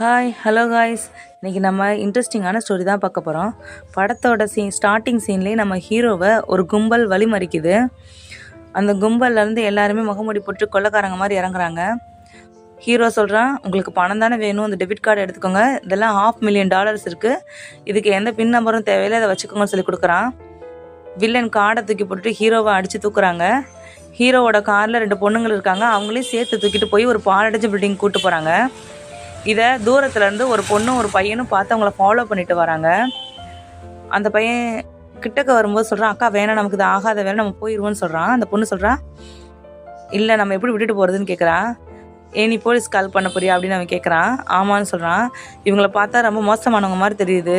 Hi hello guys இன்றைக்கி நம்ம இன்ட்ரெஸ்டிங்கான ஸ்டோரி தான் பார்க்க போகிறோம் படத்தோட சீன் ஸ்டார்டிங் சீன்லேயே நம்ம ஹீரோவை ஒரு கும்பல் வழிமறிக்குது. அந்த கும்பல்லேருந்து எல்லாருமே முகமூடி போட்டு கொள்ளக்காரங்க மாதிரி இறங்குறாங்க. ஹீரோ சொல்கிறான் உங்களுக்கு பணம் தானே வேணும்? அந்த டெபிட் கார்டு எடுத்துக்கோங்க. இதெல்லாம் ஹாஃப் மில்லியன் டாலர்ஸ் இருக்குது இதுக்கு எந்த பின் நம்பரும் தேவையில்லை. அதை வச்சுக்கோங்கன்னு சொல்லி கொடுக்குறான். வில்லன் கார்டை தூக்கி போட்டுட்டு ஹீரோவை அடித்து தூக்குறாங்க. ஹீரோவோட காரில் ரெண்டு பொண்ணுங்கள் இருக்காங்க. அவங்களையும் சேர்த்து தூக்கிட்டு போய் ஒரு பாலடைஞ்ச பில்டிங் கூட்டு போகிறாங்க இதை தூரத்துலேருந்து ஒரு பொண்ணும் ஒரு பையனும் பார்த்து அவங்கள ஃபாலோ பண்ணிட்டு வராங்க. அந்த பையன் கிட்டக்க வரும்போது சொல்கிறான் அக்கா வேணாம் நமக்கு இது ஆகாத வேலை நம்ம போயிடுவோம்னு சொல்கிறான் அந்த பொண்ணு சொல்கிறா இல்லை நம்ம எப்படி விட்டுட்டு போகிறதுன்னு கேட்குறான் ஏ நீ போலீஸ் கால் பண்ண போறியா? அப்படின்னு அவன் கேட்குறான் ஆமான்னு சொல்கிறான் இவங்கள பார்த்தா ரொம்ப மோசமானவங்க மாதிரி தெரியுது.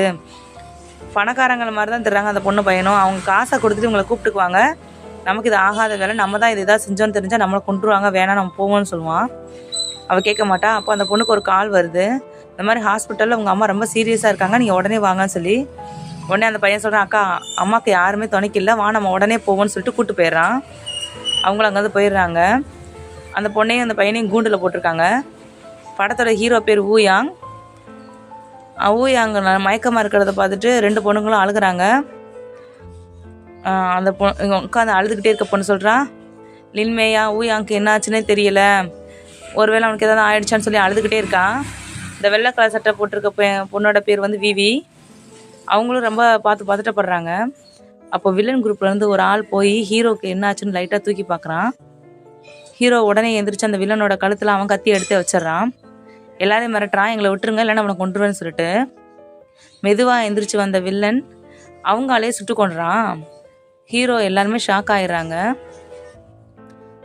பணக்காரங்களை மாதிரி தான் தெரிறாங்க அந்த பொண்ணு பையனும். அவங்க காசை கொடுத்துட்டு இவங்களை கூப்பிட்டுக்குவாங்க. நமக்கு இது ஆகாத வேலை நம்ம தான் இது எதாவது செஞ்சோன்னு தெரிஞ்சால் நம்மளை கொண்டுருவாங்க வேணாம் நம்ம போவோம்னு சொல்லுவான். அவள் கேட்க மாட்டா. அப்போ அந்த பொண்ணுக்கு ஒரு கால் வருது. இந்த மாதிரி ஹாஸ்பிட்டலில் உங்கள் அம்மா ரொம்ப சீரியஸாக இருக்காங்க நீங்கள் உடனே வாங்கன்னு சொல்லி. உடனே அந்த பையன் சொல்கிறான் அக்கா அம்மாவுக்கு யாருமே துணைக்கில்ல வா நம்ம உடனே போவோம்னு சொல்லிட்டு கூப்பிட்டு போயிடுறான். அவங்களும் அங்கேருந்து போயிடுறாங்க. அந்த பொண்ணையும் அந்த பையனையும் கூண்டில் போட்டிருக்காங்க. படத்தோட ஹீரோ பேர் ஊயாங். ஊயாங் மயக்கமாக இருக்கிறத பார்த்துட்டு ரெண்டு பொண்ணுங்களும் அழுகுறாங்க. அந்த பொ உட்காந்து அழுதுகிட்டே இருக்க பொண்ணு சொல்கிறான் லின்மேயா ஊயாங்க்கு என்னாச்சுன்னே தெரியலை. ஒருவேளை அவனுக்கு ஏதாவது ஆயிடுச்சான்னு சொல்லி அழுதுகிட்டே இருக்கான் இந்த வெள்ளை கலர் சட்டை போட்டிருக்க பொண்ணோட பேர் வந்து விவி. அவங்களும் ரொம்ப பார்த்து பதட்டப்படுறாங்க. அப்போ வில்லன் குரூப்லேருந்து ஒரு ஆள் போய் ஹீரோக்கு என்னாச்சுன்னு லைட்டாக தூக்கி பார்க்குறான். ஹீரோ உடனே எந்திரிச்சு அந்த வில்லனோட கழுத்தில் அவன் கத்தி எடுத்து வச்சிட்றான். எல்லாரையும் மிரட்டுறான். எங்களை விட்டுருங்க இல்லைன்னா அவனை கொண்டுருவேன்னு சொல்லிட்டு. மெதுவாக எந்திரிச்சு வந்த வில்லன் அவங்களே சுட்டு கொண்டுறான் ஹீரோ எல்லாருமே ஷாக் ஆயிடுறாங்க.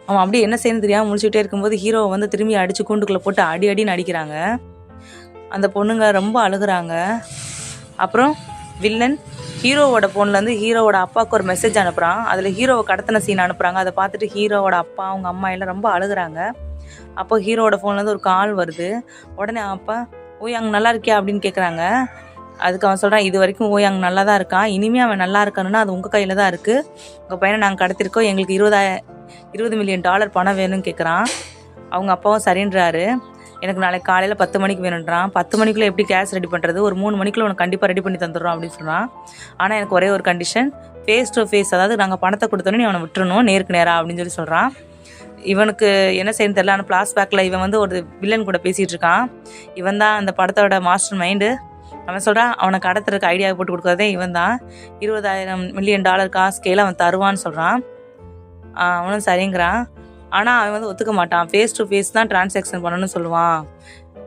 அவன் அப்படியே என்ன செய்யணும் தெரியாமல் முடிச்சுக்கிட்டே இருக்கும்போது ஹீரோவை வந்து திரும்பி அடித்து கூண்டுக்குள்ளே போட்டு அடி அடின்னு அடிக்கிறாங்க. அந்த பொண்ணுங்க ரொம்ப அழுகுறாங்க. அப்புறம் வில்லன் ஹீரோவோட ஃபோன்லேருந்து ஹீரோவோட அப்பாவுக்கு ஒரு மெசேஜ் அனுப்புகிறான் அதில் ஹீரோவை கடத்தின சீன் அனுப்புகிறாங்க அதை பார்த்துட்டு ஹீரோவோட அப்பா அவங்க அம்மா எல்லாம் ரொம்ப அழுகுறாங்க. அப்போ ஹீரோவோட ஃபோன்லேருந்து ஒரு கால் வருது. உடனே அப்பா ஓய் அங்கே நல்லா இருக்கியா? அப்படின்னு கேட்குறாங்க அதுக்கு அவன் சொல்கிறான் இது வரைக்கும் ஓய் அங்கே நல்லா தான் இருக்கான். இனிமே அவன் நல்லா இருக்கானுன்னா அது உங்கள் கையில் தான் இருக்குது உங்கள் பையனை நாங்கள் கடத்திருக்கோம். எங்களுக்கு இருபதாயிரம் இருபது மில்லியன் டாலர் பணம் வேணும்னு கேட்குறான் அவங்க அப்பாவும் சரின்றாரு. எனக்கு நாளைக்கு காலையில் பத்து மணிக்கு வேணுன்றான் பத்து மணிக்குள்ளே எப்படி கேஸ் ரெடி பண்ணுறது ஒரு மூணு மணிக்குள்ளே உனக்கு கண்டிப்பாக ரெடி பண்ணி தந்துடுறோம் அப்படின்னு சொல்கிறான் ஆனால் எனக்கு ஒரே ஒரு கண்டிஷன் ஃபேஸ் டு ஃபேஸ் அதாவது நாங்கள் பணத்தை கொடுத்தோன்னே நீ அவனை விட்டுறணும் நேருக்கு நேராக அப்படின்னு சொல்லி சொல்கிறான் இவனுக்கு என்ன செய்யணும் தெரில ஆனால் பிளாஸ்பேக்கில் இவன் வந்து ஒரு வில்லன் கூட பேசிகிட்டு இருக்கான். இவன் தான் அந்த படத்தோட மாஸ்டர் மைண்டு அவன் சொல்கிறான் அவனை கடத்துறதுக்கு ஐடியா போட்டு கொடுக்குறதே இவன் தான். இருபதாயிரம் மில்லியன் டாலர் காசு கையில் அவன் தருவான்னு சொல்கிறான் அவனும் சரிங்கிறான். ஆனால் அவன் வந்து ஒத்துக்க மாட்டான். ஃபேஸ் டு ஃபேஸ் தான் டிரான்சாக்ஷன் பண்ணணும்னு சொல்லுவான்.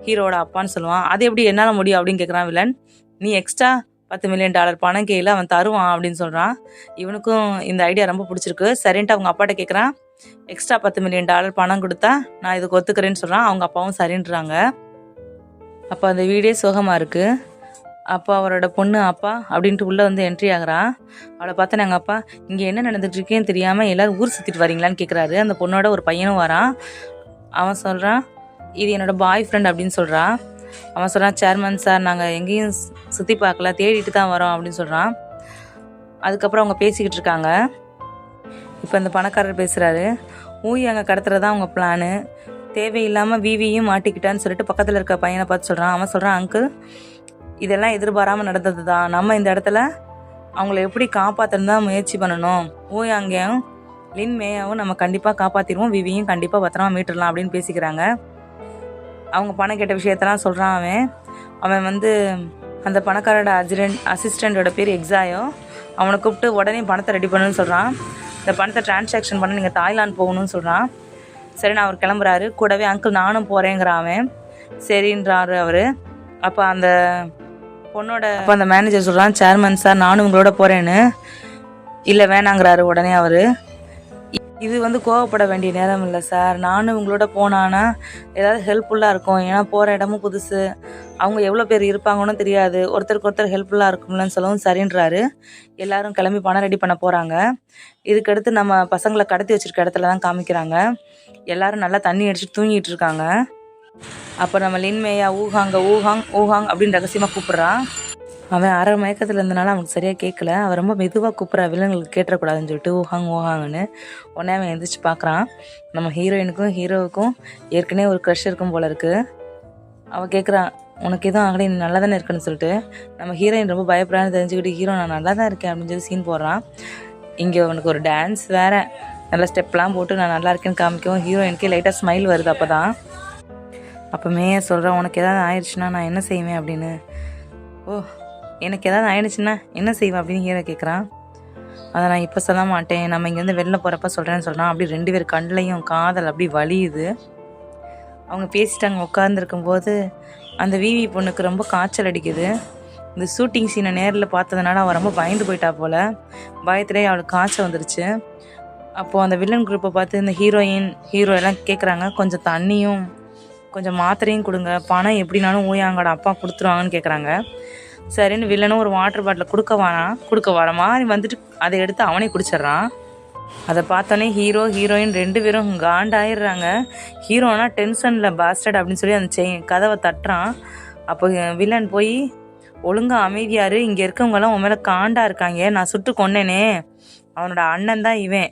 ஹீரோட அப்பான்னு சொல்லுவான். அது எப்படி என்னால் முடியும் அப்படின்னு கேட்குறான் வில்லன். நீ எக்ஸ்ட்ரா பத்து மில்லியன் டாலர் பணம் கையில் அவன் தருவான் அப்படின்னு சொல்கிறான் இவனுக்கும் இந்த ஐடியா ரொம்ப பிடிச்சிருக்கு. சரின்ட்டு அவங்க அப்பாட்ட கேட்குறான் எக்ஸ்ட்ரா பத்து மில்லியன் டாலர் பணம் கொடுத்தா நான் இதுக்கு ஒத்துக்கிறேன்னு சொல்கிறான் அவங்க அப்பாவும் சரின்றாங்க. அப்போ அந்த வீடே சுகமாக இருக்குது அப்போ அவரோட பொண்ணு அப்பா அப்படின்ட்டு உள்ளே வந்து என்ட்ரி ஆகிறா. அவளை பார்த்தா எங்கள் அப்பா இங்கே என்ன நடந்துட்டுருக்கேன்னு தெரியாமல் எல்லாரும் ஊர் சுற்றிட்டு வரீங்களான்னு கேட்குறாரு அந்த பொண்ணோட ஒரு பையனும் வரான். அவன் சொல்கிறான் இது என்னோடய பாய் ஃப்ரெண்ட் அப்படின்னு சொல்கிறான் அவன் சொல்கிறான் சேர்மன் சார் நாங்கள் எங்கேயும் சுற்றி பார்க்கல. தேடிட்டு தான் வரோம் அப்படின்னு சொல்கிறான் அதுக்கப்புறம் அவங்க பேசிக்கிட்டு இருக்காங்க. இப்போ இந்த பணக்காரர் பேசுகிறாரு ஊய் அங்கே கடத்துறது தான் அவங்க பிளானு தேவையில்லாமல் விவியும் மாட்டிக்கிட்டான்னு சொல்லிட்டு பக்கத்தில் இருக்க பையனை பார்த்து சொல்கிறான் அவன் சொல்கிறான் அங்கிள் இதெல்லாம் எதிர்பாராமல் நடந்தது தான் நம்ம இந்த இடத்துல அவங்கள எப்படி காப்பாற்றணும் தான் முயற்சி பண்ணணும். ஓய் அங்கேயும் லின் மேயாவும் நம்ம கண்டிப்பாக காப்பாற்றிடுவோம் விவியும் கண்டிப்பாக பத்திரமா மீட்டுடலாம் அப்படின்னு பேசிக்கிறாங்க. அவங்க பணம் கேட்ட விஷயத்தெல்லாம் சொல்கிறான் அவன். அவன் வந்து அந்த பணக்காரோட அசிடென்ட் அசிஸ்டண்ட்டோட பேர் எக்ஸாயோ அவனை கூப்பிட்டு உடனே பணத்தை ரெடி பண்ணுன்னு சொல்கிறான் இந்த பணத்தை டிரான்சாக்ஷன் பண்ண நீங்கள் தாய்லாந்து போகணும்னு சொல்கிறான் சரி நான் அவர் கிளம்புறாரு. கூடவே அங்கிள் நானும் போகிறேங்கிறான் அவன். சரின்றாரு அவர். அப்போ அந்த பொண்ணோட அப்போ அந்த மேனேஜர் சொல்கிறான் சேர்மன் சார் நானும் உங்களோட போகிறேன்னு இல்லை வேணாங்கிறாரு உடனே அவர். இது வந்து கோவப்பட வேண்டிய நேரம் இல்லை சார் நானும் உங்களோட போனானா ஏதாவது ஹெல்ப்ஃபுல்லாக இருக்கும். ஏன்னா போகிற இடமும் புதுசு. அவங்க எவ்வளோ பேர் இருப்பாங்கன்னு தெரியாது. ஒருத்தருக்கு ஒருத்தர் ஹெல்ப்ஃபுல்லாக இருக்கும்லன்னு சொல்லவும் சரின்றாரு. எல்லாரும் கிளம்பி பணம் ரெடி பண்ண போகிறாங்க இதுக்கடுத்து நம்ம பசங்களை கடத்தி வச்சுருக்க இடத்துல தான் காமிக்கிறாங்க. எல்லாரும் நல்லா தண்ணி அடிச்சுட்டு தூங்கிட்டு இருக்காங்க. அப்போ நம்ம லின்மேயா ஊஹாங்க ஊஹாங் ஊஹாங் அப்படின்னு ரகசியமாக கூப்பிட்றான். அவன் அரை மயக்கத்தில் இருந்தனால அவனுக்கு சரியாக கேட்கல அவன் ரொம்ப மெதுவாக கூப்பிட்றா வில்லங்களுக்கு கேட்டக்கூடாதுன்னு சொல்லிட்டு ஊஹாங் ஊஹாங்கன்னு உடனே அவன் எந்திரிச்சு பார்க்குறான் நம்ம ஹீரோயினுக்கும் ஹீரோவுக்கும் ஏற்கனவே ஒரு க்ரஷ் இருக்கும் போல இருக்குது அவன் கேட்குறான் உனக்கு எதுவும் ஆகலை நீ நல்லா தானே இருக்குன்னு சொல்லிட்டு. நம்ம ஹீரோயின் ரொம்ப பயப்படான்னு தெரிஞ்சுக்கிட்டு ஹீரோ நான் நல்லா தான் இருக்கேன் அப்படின்னு சொல்லி சீன் போடுறான். இங்கே உனக்கு ஒரு டான்ஸ் வேறு. நல்ல ஸ்டெப்லாம் போட்டு நான் நல்லா இருக்கேன்னு காமிக்கவும் ஹீரோயினுக்கே லைட்டாக ஸ்மைல் வருது அப்போ தான் அப்போமே சொல்கிறேன் உனக்கு ஏதாவது ஆயிடுச்சுன்னா நான் என்ன செய்வேன் அப்படின்னு. ஓ எனக்கு ஏதாவது ஆயிடுச்சுன்னா என்ன செய்வேன் அப்படின்னு ஹீரோ கேட்குறான் அதை நான் இப்போ சொல்ல மாட்டேன். நம்ம இங்கேருந்து வெளில போகிறப்ப சொல்கிறேன்னு சொல்கிறான் அப்படி ரெண்டு பேர் கண்ணுலையும் காதல் அப்படி வலியுது. அவங்க பேசிட்டாங்க உட்காந்துருக்கும்போது அந்த விவி பொண்ணுக்கு ரொம்ப காய்ச்சல் அடிக்குது. இந்த ஷூட்டிங் சீனை நேரில் பார்த்ததுனால அவள் ரொம்ப பயந்து போயிட்டா போல். பயத்திலே அவளுக்கு காய்ச்சல் வந்துருச்சு. அப்போது அந்த வில்லன் குரூப்பை பார்த்து இந்த ஹீரோயின் ஹீரோ எல்லாம் கேட்குறாங்க கொஞ்சம் தண்ணியும் கொஞ்சம் மாத்திரையும் கொடுங்க. பணம் எப்படினாலும் ஊயாங்கட அப்பா கொடுத்துருவாங்கன்னு கேட்குறாங்க சரின்னு வில்லனும் ஒரு வாட்டர் பாட்டில் கொடுக்க வாரான் கொடுக்க வர மாதிரி வந்துட்டு அதை எடுத்து அவனே குடிச்சிட்றான். அதை பார்த்தோன்னே ஹீரோ ஹீரோயின் ரெண்டு பேரும் காண்டாயிடுறாங்க. ஹீரோனா டென்ஷனில் பாஸ்டட் அப்படின்னு சொல்லி அந்த செயின் கதவை தட்டுறான். அப்போ வில்லன் போய் ஒழுங்காக அமைதியார் இங்கே இருக்கவங்கெல்லாம் உன் மேலே காண்டாக இருக்காங்க. நான் சுட்டு கொன்னேனே. அவனோட அண்ணன் தான் இவன்.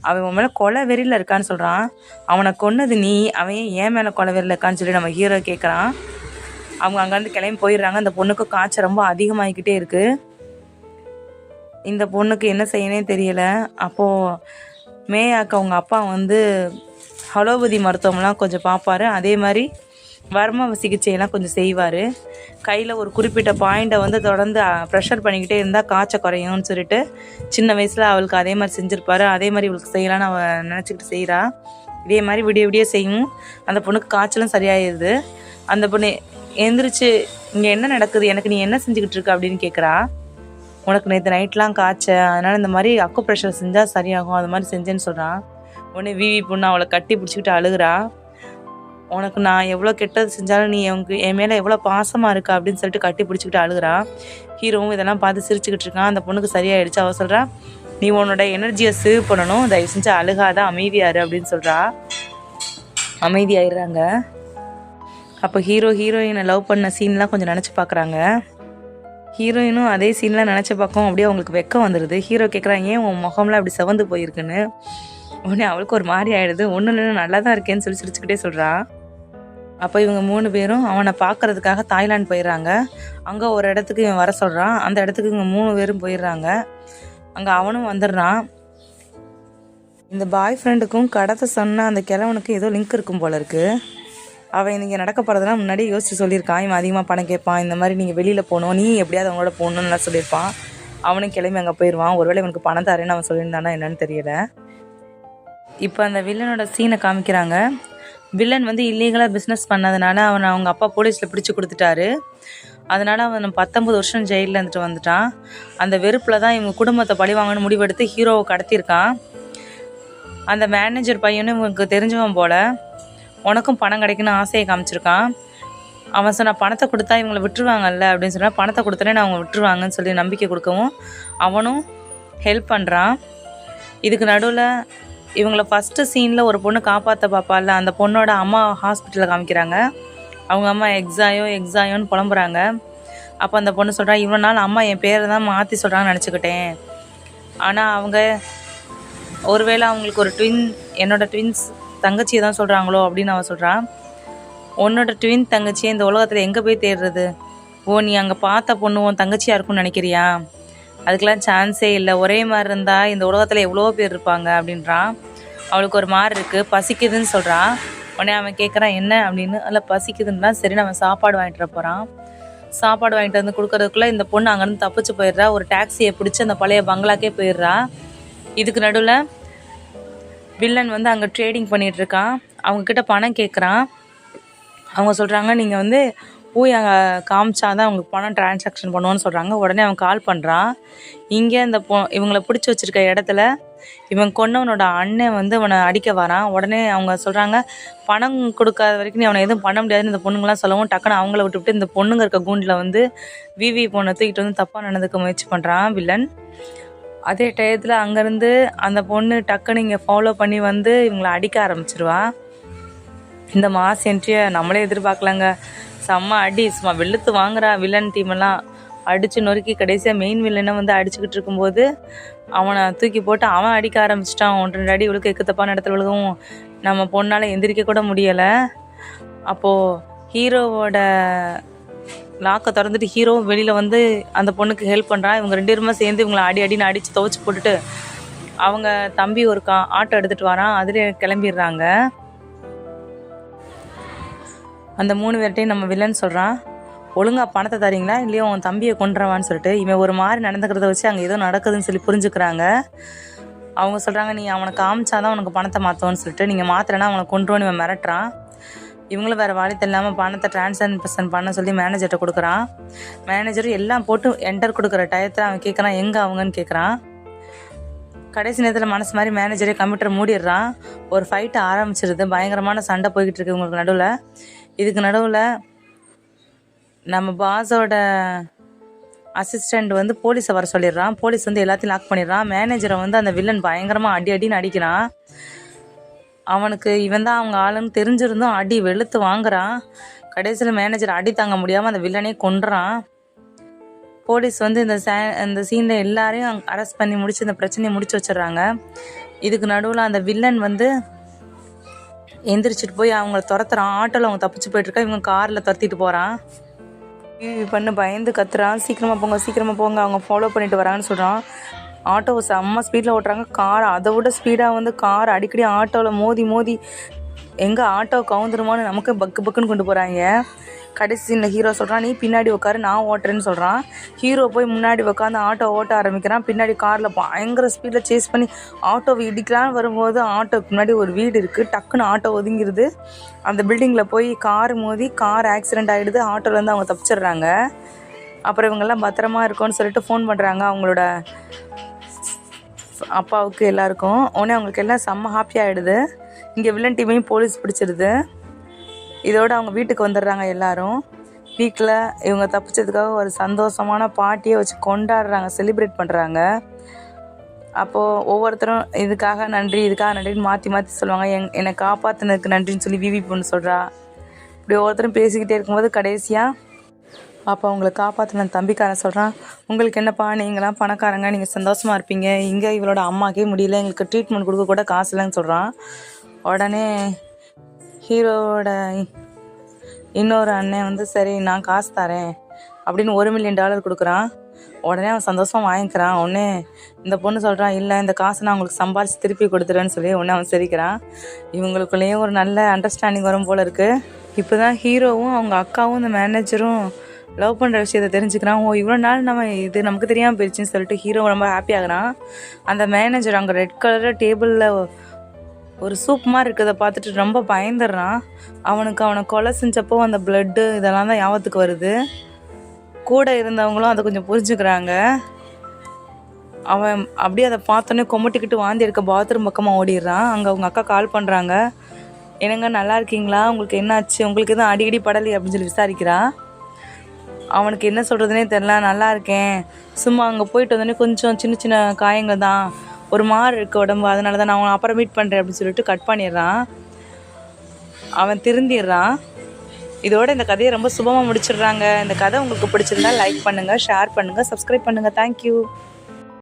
அவன் உன் மேலே கொலை வெறியில் இருக்கான்னு சொல்கிறான் அவனை கொன்னது நீ அவன் ஏன் மேலே கொலை வெறியில் இருக்கான்னு சொல்லி நம்ம ஹீரோ கேட்குறான் அவங்க அங்கேருந்து கிளம்பி போயிடுறாங்க. அந்த பொண்ணுக்கு காய்ச்சல் ரொம்ப அதிகமாகிக்கிட்டே இருக்குது இந்த பொண்ணுக்கு என்ன செய்யனே தெரியல. அப்போது மேயாக்கு அவங்க அப்பா வந்து ஹலோபதி மருத்துவம்லாம் கொஞ்சம் பார்ப்பாரு. அதே மாதிரி வர்ம சிகிச்சையெல்லாம் கொஞ்சம் செய்வார். கையில் ஒரு குறிப்பிட்ட பாயிண்ட்டை வந்து தொடர்ந்து ப்ரெஷர் பண்ணிக்கிட்டே இருந்தால் காய்ச்சல் குறையும்னு சொல்லிட்டு சின்ன வயசில் அவளுக்கு அதே மாதிரி செஞ்சுருப்பாரு. அதே மாதிரி இவளுக்கு செய்யலான்னு அவள் நினச்சிக்கிட்டு செய்கிறா இதே மாதிரி விடிய விடிய செய்யும். அந்த பொண்ணுக்கு காய்ச்சலும் சரியாயிடுது அந்த பொண்ணு எந்திரிச்சு இங்கே என்ன நடக்குது? எனக்கு நீ என்ன செஞ்சுக்கிட்டு இருக்க? அப்படின்னு கேட்குறா உனக்கு நேற்று நைட்லாம் காய்ச்ச. அதனால் இந்த மாதிரி அக்கு ப்ரெஷர் செஞ்சால் சரியாகும். அது மாதிரி செஞ்சேன்னு சொல்கிறான் உடனே விவி பொண்ணு அவளை கட்டி பிடிச்சிக்கிட்டு அழுகுறா. உனக்கு நான் எவ்வளோ கெட்டது செஞ்சாலும் நீ உனக்கு என் மேலே எவ்வளோ பாசமாக இருக்கா அப்படின்னு சொல்லிட்டு கட்டி பிடிச்சிக்கிட்டு அழுகுறா. ஹீரோவும் இதெல்லாம் பார்த்து சிரிச்சுக்கிட்டு இருக்கான். அந்த பொண்ணுக்கு சரியாயிடுச்சு. அவள் சொல்கிறா நீ உன்னோட எனர்ஜியை சேவ் பண்ணணும். தயவு செஞ்சு அழுகாத. அமைதியாரு அப்படின்னு சொல்கிறா அமைதியாயிடுறாங்க. அப்போ ஹீரோ ஹீரோயினை லவ் பண்ண சீன்லாம் கொஞ்சம் நினச்சி பார்க்குறாங்க ஹீரோயினும் அதே சீன்லாம் நினச்சி பார்க்கவும் அப்படியே அவங்களுக்கு வெக்கம் வந்துடுது ஹீரோ கேட்குறாங்க ஏன் உன் முகம்லாம் அப்படி செவந்து போயிருக்குன்னு? உடனே அவளுக்கு ஒரு மாதிரி ஆகிடுது ஒன்றும் இல்லைன்னு நல்லா தான் இருக்கேன்னு சொல்லி சிரிச்சுக்கிட்டே சொல்கிறா அப்போ இவங்க மூணு பேரும் அவனை பார்க்கறதுக்காக தாய்லாந்து போயிடுறாங்க. அங்கே ஒரு இடத்துக்கு இவன் வர சொல்கிறான் அந்த இடத்துக்கு இவங்க மூணு பேரும் போயிடுறாங்க. அங்கே அவனும் வந்துடுறான். இந்த பாய் ஃப்ரெண்டுக்கும் கடத்த சொன்ன அந்த கிழவனுக்கும் ஏதோ லிங்க் இருக்கும் போல இருக்குது அவன் இங்கே நடக்க போகிறதெல்லாம் முன்னாடி யோசிச்சு சொல்லியிருக்கான். இவன் அதிகமாக பணம் கேட்பான். இந்த மாதிரி நீங்கள் வெளியில் போகணும். நீ எப்படியாவது அவங்களோட போகணும்னுலாம் சொல்லியிருப்பான். அவனும் கிளம்பி அங்கே போயிடுவான் ஒருவேளை இவனுக்கு பணம் தரேன்னு அவன் சொல்லியிருந்தானா என்னன்னு தெரியல. இப்போ அந்த வில்லனோட சீனை காமிக்கிறாங்க. வில்லன் வந்து இல்லீகலாக பிஸ்னஸ் பண்ணதுனால அவனை அவங்க அப்பா போலீஸில் பிடிச்சி கொடுத்துட்டாரு. அதனால் அவன் பத்தொம்பது வருஷம் ஜெயிலில் இருந்துட்டு வந்துட்டான். அந்த வெறுப்பில் தான் இவங்க குடும்பத்தை பழி வாங்கணும்னு முடிவெடுத்து ஹீரோவை கடத்தியிருக்கான். அந்த மேனேஜர் பையனும் இவனுக்கு தெரிஞ்சவன் போல் உனக்கும் பணம் கிடைக்குன்னு ஆசையை காமிச்சிருக்கான். அவன் சொன்ன பணத்தை கொடுத்தா இவங்களை விட்டுருவாங்கல்ல அப்படின்னு சொன்னால் பணத்தை கொடுத்தனே நான் அவங்க விட்டுருவாங்கன்னு சொல்லி நம்பிக்கை கொடுக்கவும் அவனும் ஹெல்ப் பண்ணுறான் இதுக்கு நடுவில் இவங்கள ஃபஸ்ட்டு சீனில் ஒரு பொண்ணு காப்பாற்ற பார்ப்பால அந்த பொண்ணோட அம்மா ஹாஸ்பிட்டலில் காமிக்கிறாங்க. அவங்க அம்மா எக்ஸாயோ எக்ஸாயோன்னு புலம்புறாங்க. அப்போ அந்த பொண்ணு சொல்கிறா இவ்வளோ நாள் அம்மா என் பேரை தான் மாற்றி சொல்கிறாங்கன்னு நினச்சிக்கிட்டேன். ஆனால் அவங்க ஒருவேளை அவங்களுக்கு ஒரு ட்வின் என்னோட ட்வின்ஸ் தங்கச்சியை தான் சொல்கிறாங்களோ அப்படின்னு அவன் சொல்கிறான் உன்னோட ட்வின் தங்கச்சியை இந்த உலகத்தில் எங்கே போய் தேடுறது? ஓ நீ அங்கே பார்த்த பொண்ணு உன் தங்கச்சியாக இருக்கும்னு நினைக்கிறியா? அதுக்கெலாம் சான்ஸே இல்லை. ஒரே மாதிரி இருந்தால் இந்த உலகத்தில் எவ்வளோ பேர் இருப்பாங்க அப்படின்றான். அவளுக்கு ஒரு மாதிரி இருக்குது பசிக்குதுன்னு சொல்கிறான் உடனே அவன் கேட்குறான் என்ன? அப்படின்னு. அதில் பசிக்குதுன்னா சரி நம்ம சாப்பாடு வாங்கிட்டு போகிறான் சாப்பாடு வாங்கிட்டு வந்து கொடுக்கறதுக்குள்ளே இந்த பொண்ணு அங்கேருந்து தப்பிச்சு போயிடுறா. ஒரு டாக்ஸியை பிடிச்சி அந்த பழைய பங்களாக்கே போயிடுறா. இதுக்கு நடுவில் வில்லன் வந்து அங்கே ட்ரேடிங் பண்ணிகிட்டு இருக்கான். அவங்கக்கிட்ட பணம் கேட்குறான் அவங்க சொல்கிறாங்க நீங்கள் வந்து போய் அங்கே காமிச்சாதான் அவங்களுக்கு பணம் டிரான்சாக்ஷன் பண்ணுவோன்னு சொல்கிறாங்க உடனே அவன் கால் பண்ணுறான் இங்கே இந்த பொ இவங்களை பிடிச்சி வச்சுருக்க இடத்துல இவன் கொன்னவனோட அண்ணன் வந்து அவனை அடிக்க வரான். உடனே அவங்க சொல்கிறாங்க பணம் கொடுக்காத வரைக்கும் நீ அவனை எதுவும் பண்ண முடியாதுன்னு இந்த பொண்ணுங்களாம் சொல்லவும் டக்குன்னு அவங்கள விட்டுவிட்டு இந்த பொண்ணுங்க இருக்க கூண்டில் வந்து விவி பொண்ணை தூக்கிட்டு வந்து தப்பாக நடந்துக்க முயற்சி பண்ணுறான் வில்லன். அதே டயத்தில் அங்கேருந்து அந்த பொண்ணு டக்குன்னு இங்கே ஃபாலோ பண்ணி வந்து இவங்களை அடிக்க ஆரம்பிச்சிருவா. இந்த மாஸ் என்ட்ரியை நம்மளே எதிர்பார்க்கலாங்க. செம்ம அடி சும்மா வெளுத்து வாங்குறா வில்லன் டீமெல்லாம் அடித்து நொறுக்கி கடைசியாக மெயின் வில்லனை வந்து அடிச்சுக்கிட்டு இருக்கும்போது அவனை தூக்கி போட்டு அவன் அடிக்க ஆரம்பிச்சிட்டான். ஒன்று ரெண்டு அடி விழுக்க எக்கு தப்பான இடத்துல விழுகவும் நம்ம பொண்ணால் எந்திரிக்க கூட முடியலை. அப்போது ஹீரோவோட லாக்கை திறந்துட்டு ஹீரோ வெளியில் வந்து அந்த பொண்ணுக்கு ஹெல்ப் பண்ணுறான் இவங்க ரெண்டு பேருமே சேர்ந்து இவங்களை அடி அடின்னு அடித்து துவச்சி போட்டுட்டு அவங்க தம்பி ஒரு கா ஆட்டோ எடுத்துகிட்டு வரான். அதுலேயே கிளம்பிடுறாங்க. அந்த மூணு பேர்கிட்டையும் நம்ம வில்லன் சொல்கிறான் ஒழுங்காக பணத்தை தரீங்களா? இல்லையோ உன் தம்பியை கொண்டுறவான்னு சொல்லிட்டு இவன் ஒரு மாதிரி நடந்துக்கிறத வச்சு அங்கே ஏதோ நடக்குதுன்னு சொல்லி புரிஞ்சுக்கிறாங்க. அவங்க சொல்கிறாங்க நீ அவனை காமிச்சாதான் உனக்கு பணத்தை மாற்றுவோன்னு சொல்லிட்டு நீங்கள் மாத்திரனா அவனை கொண்டுருவோன்னு இவன் மிரட்டுறான். இவங்களும் வேறு வாழித்த இல்லாமல் பணத்தை ட்ரான்ஸ்ஃபர் பண்ண சொல்லி மேனேஜர்கிட்ட கொடுக்குறான். மேனேஜர் எல்லாம் போட்டு என்டர் கொடுக்குற டயத்தில் அவன் கேட்குறான் எங்கே அவங்கன்னு கேட்குறான் கடைசி நேரத்தில் மனசு மாதிரி மேனேஜரே கம்ப்யூட்டர் மூடிடுறான். ஒரு ஃபைட்டு ஆரம்பிச்சிருது. பயங்கரமான சண்டை போய்கிட்டு இருக்கு இவங்களுக்கு நடுவில். இதுக்கு நடுவில் நம்ம பாஸோட அசிஸ்டண்ட் வந்து போலீஸை வர சொல்லிடுறான். போலீஸ் வந்து எல்லாத்தையும் லாக் பண்ணிடுறான். மேனேஜரை வந்து அந்த வில்லன் பயங்கரமாக அடி அடின்னு அடிக்கிறான். அவனுக்கு இவன் தான் அவங்க ஆளுன்னு தெரிஞ்சிருந்தும் அடி வெளுத்து வாங்குறான். கடைசியில் மேனேஜர் அடி தாங்க முடியாமல் அந்த வில்லனே கொண்டுறான் போலீஸ் வந்து இந்த சே இந்த சீனில் எல்லாரையும் அரெஸ்ட் பண்ணி முடிச்சு இந்த பிரச்சனையை முடிச்சு வச்சிடுறாங்க. இதுக்கு நடுவில் அந்த வில்லன் வந்து எந்திரிச்சிட்டு போய் அவங்கள துரத்துறான் ஆட்டோவில் அவங்க தப்பிச்சு போயிட்டுருக்கா இவங்க காரில் துரத்திட்டு போகிறான் பண்ணு பயந்து கத்துறான் சீக்கிரமாக போங்க சீக்கிரமாக போங்க அவங்க ஃபாலோ பண்ணிட்டு வராங்கன்னு சொல்கிறான் ஆட்டோவை செம்ம ஸ்பீடில் ஓட்டுறாங்க. கார் அதை விட ஸ்பீடாக வந்து கார் அடிக்கடி ஆட்டோவில் மோதி மோதி எங்கே ஆட்டோ கவுந்துருமான்னு நமக்கு பக்கு பக்குன்னு கொண்டு போகிறாங்க கடைசி சீனில் ஹீரோ சொல்கிறான் நீ பின்னாடி உட்காரு நான் ஓட்டுறேன்னு சொல்கிறான் ஹீரோ போய் முன்னாடி உட்காந்து ஆட்டோ ஓட்ட ஆரம்பிக்கிறான். பின்னாடி காரில் பயங்கர ஸ்பீடில் சேஸ் பண்ணி ஆட்டோவை இடிக்கலான்னு வரும்போது ஆட்டோக்கு முன்னாடி ஒரு வீடு இருக்குது டக்குன்னு ஆட்டோ ஒதுங்கிருது. அந்த பில்டிங்கில் போய் கார் மோதி கார் ஆக்சிடெண்ட் ஆகிடுது ஆட்டோலேருந்து அவங்க தப்பிச்சிடுறாங்க. அப்புறம் இவங்கெல்லாம் பத்திரமா இருக்கோன்னு சொல்லிட்டு ஃபோன் பண்ணுறாங்க அவங்களோட அப்பாவுக்கு எல்லாருக்கும். உடனே அவங்களுக்கு எல்லாம் செம்ம ஹாப்பியாகிடுது இங்கே வில்லன் டீமையும் போலீஸ் பிடிச்சிருது. இதோட அவங்க வீட்டுக்கு வந்துடுறாங்க எல்லாரும். வீட்டில் இவங்க தப்பிச்சதுக்காக ஒரு சந்தோஷமான பாட்டியை வச்சு கொண்டாடுறாங்க செலிப்ரேட் பண்ணுறாங்க அப்போது ஒவ்வொருத்தரும் இதுக்காக நன்றி இதுக்காக நன்றின்னு மாற்றி மாற்றி சொல்லுவாங்க. எங் என்னை காப்பாற்றினதுக்கு நன்றின்னு சொல்லி விவி பொண்ணு சொல்கிறா இப்படி ஒவ்வொருத்தரும் பேசிக்கிட்டே இருக்கும்போது கடைசியாக அப்போ அவங்களை காப்பாற்றின தம்பிக்காரன் சொல்கிறான் உங்களுக்கு என்னப்பா நீங்களாம் பணக்காரங்க நீங்கள் சந்தோஷமாக இருப்பீங்க. இங்கே இவளோட அம்மாக்கே முடியல எங்களுக்கு ட்ரீட்மெண்ட் கொடுக்க கூட காசு இல்லைன்னு சொல்கிறான் உடனே ஹீரோவோட இன்னொரு அண்ணன் வந்து சரி நான் காசு தரேன். அப்படின்னு ஒரு மில்லியன் டாலர் கொடுக்குறான். உடனே அவன் சந்தோஷமாக வாங்கிக்கிறான். உடனே இந்த பொண்ணு சொல்கிறான் இல்லை இந்த காசை நான் உங்களுக்கு சம்பாதிச்சு திருப்பி கொடுத்துறேன்னு சொல்லி உடனே அவன் சிரிக்கிறான். இவங்களுக்குள்ளேயும் ஒரு நல்ல அண்டர்ஸ்டாண்டிங் வரும் போல இருக்குது இப்போ தான் ஹீரோவும் அவங்க அக்காவும் இந்த மேனேஜரும் லவ் பண்ணுற விஷயத்தை தெரிஞ்சுக்கிறான். ஓ இவ்வளோ நாள் நம்ம இது நமக்கு தெரியாமல் போயிடுச்சுன்னு சொல்லிட்டு ஹீரோ ரொம்ப ஹாப்பி ஆகுறான். அந்த மேனேஜர் அங்கே ரெட் கலரில் டேபிளில் ஒரு சூப் மாதிரி இருக்கிறத பார்த்துட்டு ரொம்ப பயந்துடுறான். அவனுக்கு அவனை கொலை செஞ்சப்போ அந்த பிளட்டு இதெல்லாம் தான் ஞாபகத்துக்கு வருது. கூட இருந்தவங்களும் அதை கொஞ்சம் புரிஞ்சுக்கிறாங்க. அவன் அப்படியே அதை பார்த்தோன்னே கொமட்டிக்கிட்டு வாந்தி எடுக்க பாத்ரூம் பக்கமாக ஓடிடுறான். அங்கே அவங்க அக்கா கால் பண்ணுறாங்க என்னங்க நல்லா இருக்கீங்களா? உங்களுக்கு என்னாச்சு? உங்களுக்கு எதுவும் அடிக்கடி படலை அப்படின்னு சொல்லி விசாரிக்கிறான் அவனுக்கு என்ன சொல்கிறதுனே தெரில நல்லா இருக்கேன். சும்மா அங்கே போயிட்டு வந்தோடனே கொஞ்சம் சின்ன சின்ன காயங்கள் தான். ஒரு மாதிரி இருக்குது உடம்பு அதனால தான் நான் அவனை அப்புறம் மீட் பண்ணுறேன் அப்படின்னு சொல்லிட்டு கட் பண்ணிடுறான். அவன் திருந்திடுறான். இதோட இந்த கதையை ரொம்ப சுபமாக முடிச்சிடுறாங்க. இந்த கதை உங்களுக்கு பிடிச்சிருந்தா லைக் பண்ணுங்கள் ஷேர் பண்ணுங்கள் சப்ஸ்கிரைப் பண்ணுங்கள் தேங்க்யூ